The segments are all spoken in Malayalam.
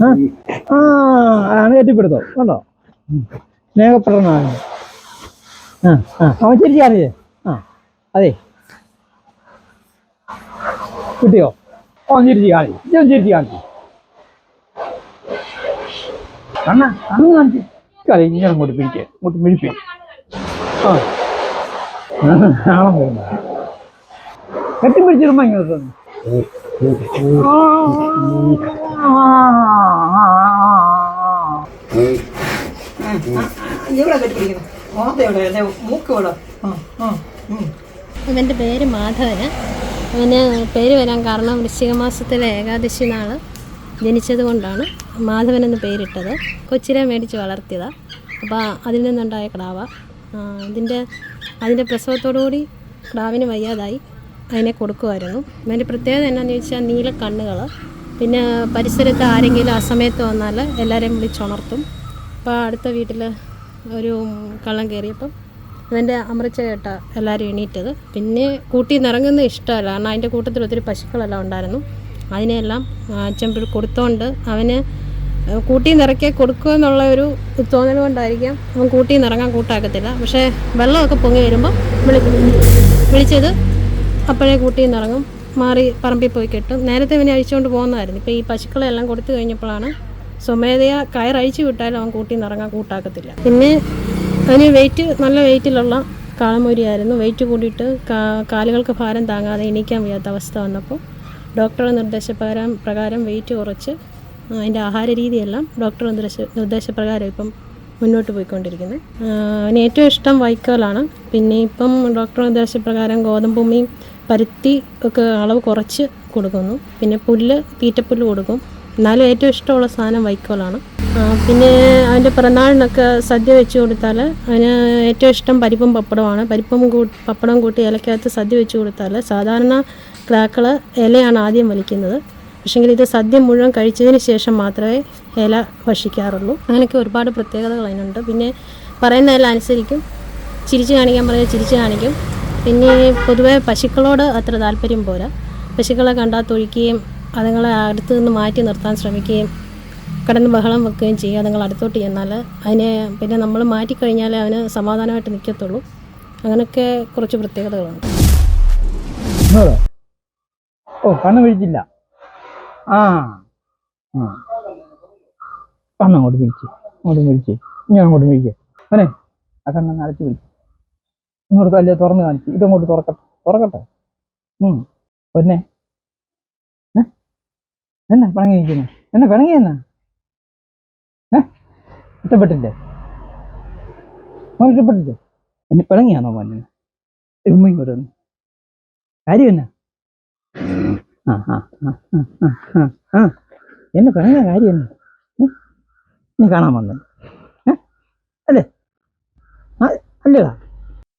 ആ കെട്ടിപ്പിടുത്തോ? കണ്ടോ? സ്നേഹപ്രദനാണ് ആ ആ അവൻ ചിരിക്കാറില്ലേ ആ അതെ. കിട്ടിയോ? ഓൻ ചിരിച്ച് കാണിച്ചു കണ്ണ കണ്ണ് കാണിച്ചു കളി മിഴിപ്പി ആ. കെട്ടിപ്പിടിച്ചിരുമ്പോ ഇങ്ങനെ. ഇവന്റെ പേര് മാധവന്. അവന് പേര് വരാൻ കാരണം വൃശ്ചിക മാസത്തിലെ ഏകാദശി നാൾ ജനിച്ചത് കൊണ്ടാണ് മാധവൻ എന്ന് പേരിട്ടത്. കൊച്ചിലെ മേടിച്ച് വളർത്തിയതാണ് അപ്പോൾ അതിൽ നിന്നുണ്ടായ കിടാവ ആ, ഇതിന്റെ അതിന്റെ പ്രസവത്തോടുകൂടി കിടാവിന് വയ്യാതായി. അതിനെ കൊടുക്കുമായിരുന്നു അതിന്റെ പ്രത്യേകത എന്നാന്ന് ചോദിച്ചാൽ നീല കണ്ണുകൾ പിന്നെ പരിസരത്ത് ആരെങ്കിലും ആ സമയത്ത് വന്നാൽ എല്ലാവരെയും വിളിച്ചുണർത്തും. അപ്പോൾ അടുത്ത വീട്ടിൽ ഒരു കള്ളം കയറിയപ്പം അതിന്റെ അമൃച്ച കേട്ട എല്ലാവരും എണീറ്റത്. പിന്നെ കൂട്ടി നിറങ്ങുന്ന ഇഷ്ടമല്ല. കാരണം അതിന്റെ കൂട്ടത്തിൽ ഒത്തിരി പശുക്കളെല്ലാം ഉണ്ടായിരുന്നു. അതിനെല്ലാം പിടി- കൊടുത്തോണ്ട് അവന് കൂട്ടി നിറയ്ക്കെ കൊടുക്കുക എന്നുള്ള ഒരു തോന്നൽ കൊണ്ടായിരിക്കാം അവൻ കൂട്ടി നിറങ്ങാൻ കൂട്ടാക്കത്തില്ല. പക്ഷേ വെള്ളമൊക്കെ പൊങ്ങി വരുമ്പോൾ വിളി വിളിച്ചത് അപ്പോഴേ കൂട്ടി നിറങ്ങും മാറി പറമ്പിൽ പോയി കെട്ടും. നേരത്തെ ഇവനെ അഴിച്ചുകൊണ്ട് പോകുന്നതായിരുന്നു ഇപ്പോൾ ഈ പശുക്കളെല്ലാം കൊടുത്തു കഴിഞ്ഞപ്പോഴാണ് സ്വമേധയാ കയറഴിച്ചു വിട്ടാലും അവൻ കൂട്ടി നിറങ്ങാൻ കൂട്ടാക്കത്തില്ല. പിന്നെ അതിന് വെയിറ്റ് നല്ല വെയിറ്റിലുള്ള കാളമൂരിയായിരുന്നു. വെയിറ്റ് കൂടിയിട്ട് കാലുകൾക്ക് ഭാരം താങ്ങാതെ എണീക്കാൻ വയ്യാത്ത അവസ്ഥ വന്നപ്പോൾ ഡോക്ടറുടെ നിർദ്ദേശപ്രകാരം പ്രകാരം വെയിറ്റ് കുറച്ച് അതിന്റെ ആഹാര രീതിയെല്ലാം ഡോക്ടറുടെ നിർദ്ദേശ നിർദ്ദേശപ്രകാരം ഇപ്പം മുന്നോട്ട് പോയിക്കൊണ്ടിരിക്കുന്നത് അവന് ഏറ്റവും ഇഷ്ടം വൈക്കോലാണ്. പിന്നെ ഇപ്പം ഡോക്ടറുടെ നിർദ്ദേശപ്രകാരം ഗോതമ്പുമിയും പരുത്തി ഒക്കെ അളവ് കുറച്ച് കൊടുക്കുന്നു. പിന്നെ പുല്ല് തീറ്റപ്പുല്ല് കൊടുക്കും. എന്നാലും ഏറ്റവും ഇഷ്ടമുള്ള സാധനം വൈക്കോലാണ്. പിന്നെ അവന്റെ പിറന്നാളിനൊക്കെ സദ്യ വെച്ച് കൊടുത്താൽ അവന് ഏറ്റവും ഇഷ്ടം പരിപ്പും പപ്പടമാണ് പരിപ്പും പപ്പടം കൂട്ടി ഇലക്കകത്ത് സദ്യ വെച്ച് കൊടുത്താൽ സാധാരണ ക്രാക്കൾ ഇലയാണ് ആദ്യം വലിക്കുന്നത്. പക്ഷേങ്കിൽ ഇത് സദ്യ മുഴുവൻ കഴിച്ചതിന് ശേഷം മാത്രമേ ഇല ഭക്ഷിക്കാറുള്ളൂ. അങ്ങനെയൊക്കെ ഒരുപാട് പ്രത്യേകതകൾ അതിനുണ്ട്. പിന്നെ പറയുന്നതെല്ലാം അനുസരിക്കും. ചിരിച്ച് കാണിക്കാൻ പറഞ്ഞാൽ ചിരിച്ച് കാണിക്കും. പിന്നെ പൊതുവേ പശുക്കളോട് അത്ര താല്പര്യം പോരാ. പശുക്കളെ കണ്ടാൽ തൊഴിക്കുകയും അതുങ്ങളെ അടുത്ത് നിന്ന് മാറ്റി നിർത്താൻ ശ്രമിക്കുകയും കിടന്ന് ബഹളം വെക്കുകയും ചെയ്യുക അതുങ്ങൾ അടുത്തോട്ട് ചെന്നാൽ അതിനെ പിന്നെ നമ്മൾ മാറ്റിക്കഴിഞ്ഞാലേ അവന് സമാധാനമായിട്ട് നിൽക്കത്തുള്ളൂ. അങ്ങനെയൊക്കെ കുറച്ച് പ്രത്യേകതകളുണ്ട്. ഓ കണ്ണ് പിടിച്ചില്ല ആ ആ. കണ്ണ് അങ്ങോട്ട് പിടിച്ച് അങ്ങോട്ട് പിടിച്ച് ഇനി അങ്ങോട്ട് പിടിക്കുക അവനെ ആ കണ്ണൊന്ന് അടച്ചു പിടിച്ച് ഇങ്ങോട്ട് അല്ലേ തുറന്ന് കാണിക്കും. ഇതങ്ങോട്ട് തുറക്കട്ടെ. തുറക്കട്ടെ. ഉം. പൊന്നെ? എന്നാ പിണങ്ങി നിൽക്കുന്നു എന്നാ പിണങ്ങി എന്നാ? ഇഷ്ടപ്പെട്ടില്ലേ? മോൻ ഇഷ്ടപ്പെട്ടില്ലേ? എന്നെ പിണങ്ങിയാണോ മോനെ ഉമ്മ ഇങ്ങോട്ട് വന്ന്. കാര്യം എന്നാ? ആ ആ ആ എന്നെ പിണങ്ങിയ കാര്യം എന്നാ? നീ കാണാൻ വന്നു. അല്ലേ? അല്ലേടാ.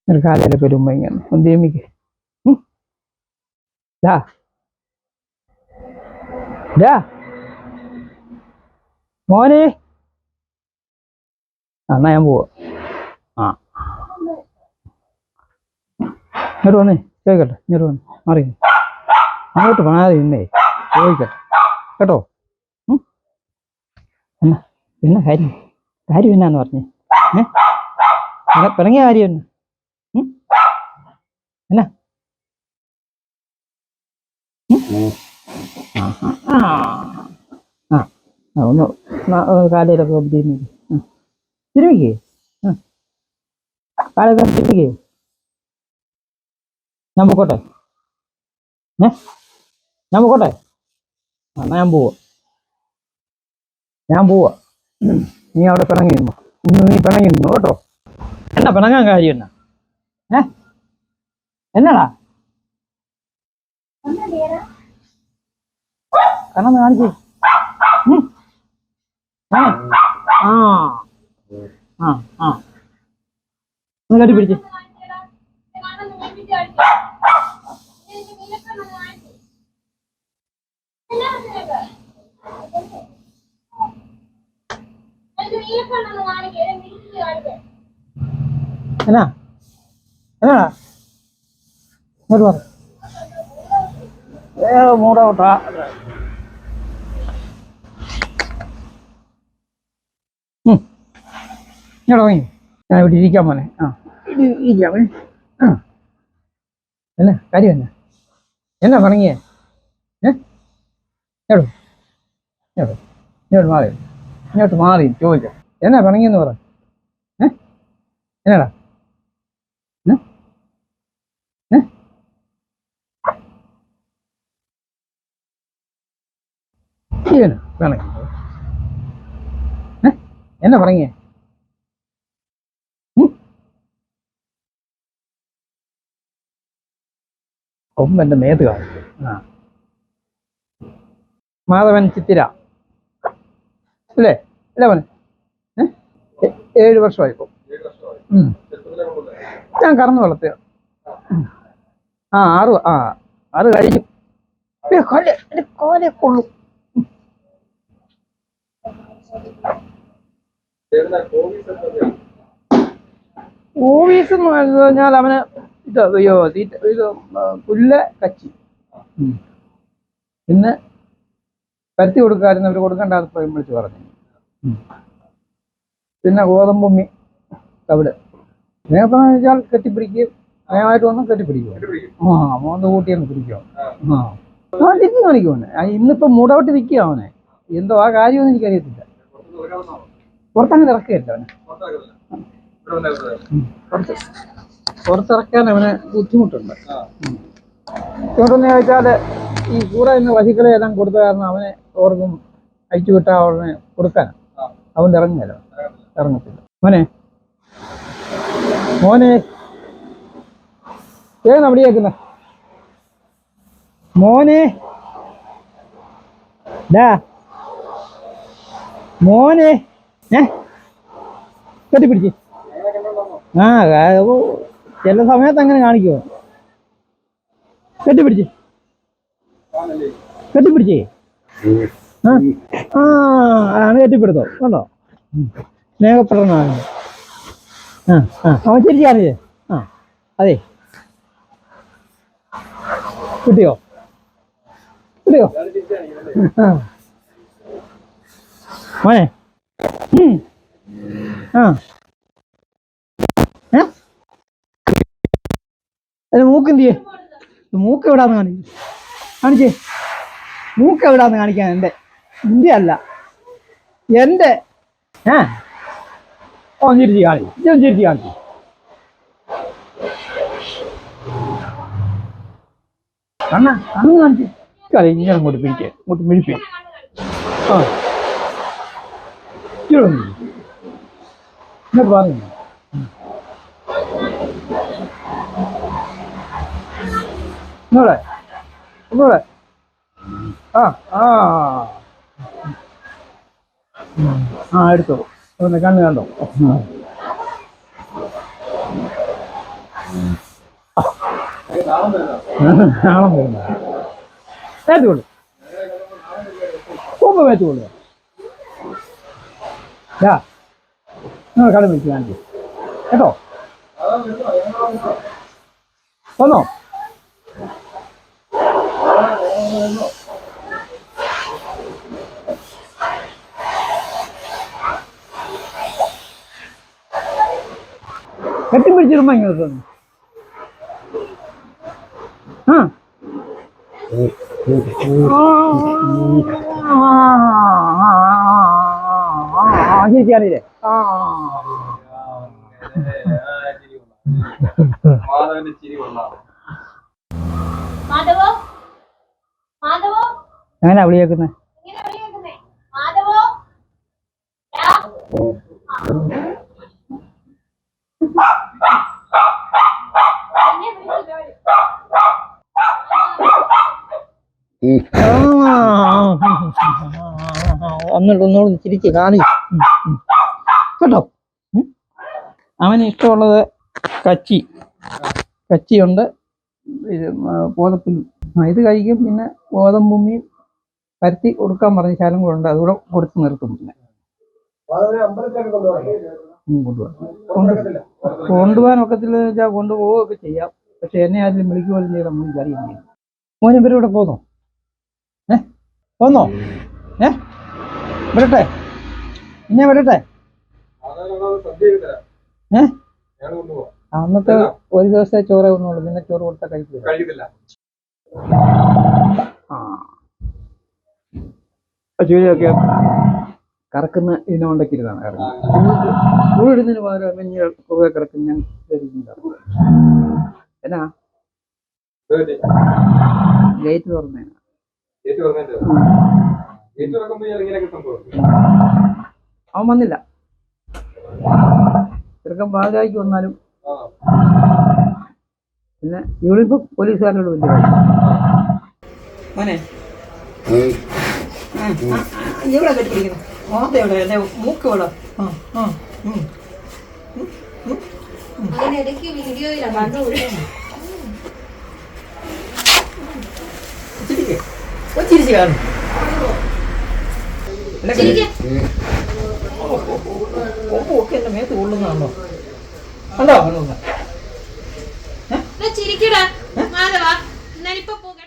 ഇങ്ങനെ. ഒന്ന് ദേമിക്ക് ഡാ ഡാ മോനെ. എന്നാ ഞാൻ പോവാ. ആ. ഇങ്ങോട്ട് വന്നേ. ചോദിക്കട്ടെ ഇങ്ങോട്ട് വന്ന്. മാറി അങ്ങോട്ട് പോകാതെ ഇന്നേ ചോദിക്കട്ടെ. കേട്ടോ? എന്നാ എന്നാ കാര്യം? കാര്യം എന്നാന്ന് പറഞ്ഞേ? ഏ? പിണ- പിണങ്ങിയ കാര്യം എന്നാ? ആ ഒന്ന് കാലയിലൊക്കെ തിരുമിക്ക് കാലൊക്കെ തിരുമിക്കേ ഞാൻ പൊക്കോട്ടെ. ഞാൻ പൊക്കോട്ടെ? എന്നാ ഞാൻ പോവാ. ഞാൻ പോവാ. നീ അവിടെ പിണങ്ങി നിന്നു. നീ പിണങ്ങി നിന്നു കേട്ടോ. എന്നാ പിണങ്ങാൻ കാര്യം എന്നാ? ഏ? എന്നാടാ? കണ്ണെന്ന് കാണിച്ചേ. ആ. ആ. ആ ഒന്ന് കെട്ടി പിടിച്ച് എന്നാ? എന്നാടാ ഞാൻ ഇവിടെ ഇരിക്കാൻ പോനെ ആ. ഇരിക്കാം ആ. എന്നാ കാര്യം എന്നാ? എന്നാ പറഞ്ഞേ ഏടോ ഏടോ ഇങ്ങോട്ട് മാറി. ഇങ്ങോട്ട് മാറി ചോദിക്കാം എന്നാ പറഞ്ഞെന്ന് പറ. ഏ? എന്നാടാ? പിണങ്ങി ഏ? എന്നാ പണങ്ങിയേ കൊമ്പന്റെ മേത് കാണിച്ചു ആ. മാധവൻ ചിത്തിര. അല്ലേ? അല്ലേ മോനെ? ഏഴ് വർഷമായി ഇപ്പം ഞാൻ കറന്നു വളർത്തുക ആ ആറ് ആ ആറ് കഴിഞ്ഞു. കൊല കോലെ കൊള്ളു. ഓഫീസ് എന്ന് പറഞ്ഞാൽ അവന് ഇത് അയ്യോ തീറ്റ ഇത് പുല്ല് കച്ചി. പിന്നെ പരുത്തി കൊടുക്കാമായിരുന്നു അവർ കൊടുക്കണ്ട അത് പോയി വിളിച്ച് പറഞ്ഞു. പിന്നെ ഗോതമ്പുമ്മി തവിട്. നേരത്തെ വെച്ചാൽ കെട്ടിപ്പിടിക്കുകയും നയമായിട്ട് വന്ന് കെട്ടിപ്പിടിക്കും. ആ മോന്ത കൂട്ടിയൊന്ന് പിടിക്കും ആ. ആ. കാണിക്കും അവനെ. ഇന്നിപ്പം മൂടോട്ട് നിൽക്കുക അവനെ. എന്തോ ആ കാര്യമൊന്നും എനിക്കറിയത്തില്ല. പുറത്തങ്ങനെ ഇറക്കുകയല്ല അവനെ. പുറത്ത് പുറത്തിറക്കാൻ അവന് ബുദ്ധിമുട്ടുണ്ട്. ബുദ്ധിമുട്ടെന്ന് ചോദിച്ചാൽ ഈ കൂടെ ഇന്ന് പശുക്കളെ എല്ലാം കൊടുത്ത കാരണം അവനെ ഓർക്കും അയച്ചു വിട്ടാൽ അവനെ കൊടുക്കാൻ. അവൻ ഇറങ്ങിയല്ലോ ഇറങ്ങത്തില്ല. മോനെ. മോനെ. ഏതാണ് അവിടെ കേൾക്കുന്ന മോനെ. ഡാ. മോനെ ഏ? കെട്ടിപ്പിടിച്ച് ആ ചില സമയത്ത് അങ്ങനെ കാണിക്കുമോ കെട്ടിപ്പിടിച്ച് കെട്ടിപ്പിടിച്ചേ ആ ആ ആണ് കെട്ടിപ്പിടുത്തോ. കണ്ടോ? സ്നേഹപ്പെടണ ആ ആ അവൻ ചിരിച്ചാറിയേ ആ അതെ. കിട്ടിയോ? കിട്ടിയോ? ആ. മോനെ. ആ. ഏ? അത് മൂക്ക് എവിടാന്ന് കാണിക്കും. കാണിച്ചേ മൂക്ക് എവിടാന്ന് കാണിക്കാൻ എന്റെ. നിന്റെ അല്ല. എന്റെ. ഏ? ഓ ചിരിച്ച് കാണി ഇതും ചിരിച്ച് കാണിച്ചു കണ്ണ കണ്ണ് കാണിച്ചു കളി ഇങ്ങനെ അങ്ങോട്ട് പിടിക്കേ. അങ്ങോട്ട് മിഴിപ്പേ ആ. പിടി. ഇങ്ങോട്ട് പറഞ്ഞു ആ ആ. ആ എടുത്തോ. ഒന്ന് കണ്ടോ. നാളം വരുന്നു മേത്തുകൊള്ളു കൊമ്പ് മേത്തുകൊള്ളു യാ നിങ്ങൾ കടം വെച്ച് കാണിച്ചു കേട്ടോ വന്നോ കെട്ടിപ്പിടിച്ചിരുമ്പോ ഇങ്ങനെ തോന്നി ആ ശരിക്കാണില്ലേ ആ മാധവോ? എങ്ങനെയാ വിളിയേക്കുന്നേ മാധവോ? ഒന്നുകൂടെ ഒന്നുകൂടെ ചിരിച്ച് കാണിക്കും കേട്ടോ. അവന് ഇഷ്ടമുള്ളത് കച്ചി. കച്ചിയുണ്ട്. ഇത് ഗോതപ്പിൽ ഇത് കഴിക്കും. പിന്നെ ഗോതമ്പുമ്മിയും പരത്തി കൊടുക്കാൻ പറഞ്ഞ ശാലം കൂടെ ഉണ്ട്. അതുകൂടെ കൊടുത്ത് നിർത്തും പിന്നെ. കൊണ്ടുപോകാൻ ഒക്കത്തില്ല വെച്ചാൽ കൊണ്ടുപോവുകയൊക്കെ ചെയ്യാം. പക്ഷെ എന്നെ ആരും വിളിക്കുകയും ചെയ്ത നമ്മൾ അറിയില്ല മോനെ ഇവരും ഇവിടെ പോന്നോ? ഏ? പോന്നോ? ഏ? വരട്ടെ. മാധവനാണ് ഏ? അന്നത്തെ ഒരു ദിവസത്തെ ചോറേ ഒന്നുള്ളൂ പിന്നെ ചോറ് കൊടുത്താൽ കഴിക്കില്ല. കഴിക്കത്തില്ല കറക്കുന്ന ഇതിനോണ്ടൊക്കെ ഇരുന്നാണ് കറക്കുന്നത് ഉള്ളിടുന്നതിന് പകരം മഞ്ഞ കുറെ കിടക്കുന്ന ഞാൻ എന്നാ? ഗേറ്റ് തുറന്നേ അവൻ വന്നില്ല. ചെറുക്കൻ പാതിരായിക്ക് വന്നാലും. പിന്നെ യൂണിഫോം പോലീസുകാരോട് വലിയ. മോനെ. ഇവിടെ എവിടെ മൂക്ക് ആ ആ ഉം. അതിനിടയ്ക്ക് വീഡിയോയിലാണ് കണ്ടുപിടി ചിരിക്ക്. ഒന്ന് ചിരിച്ച് കാണും ഒക്കെ എന്റെ മേത്ത് കൊള്ളുന്നതാണോ? കണ്ടോ? ചിരിക്കടാ. മാധവാ എന്നാലിപ്പോ പോകാം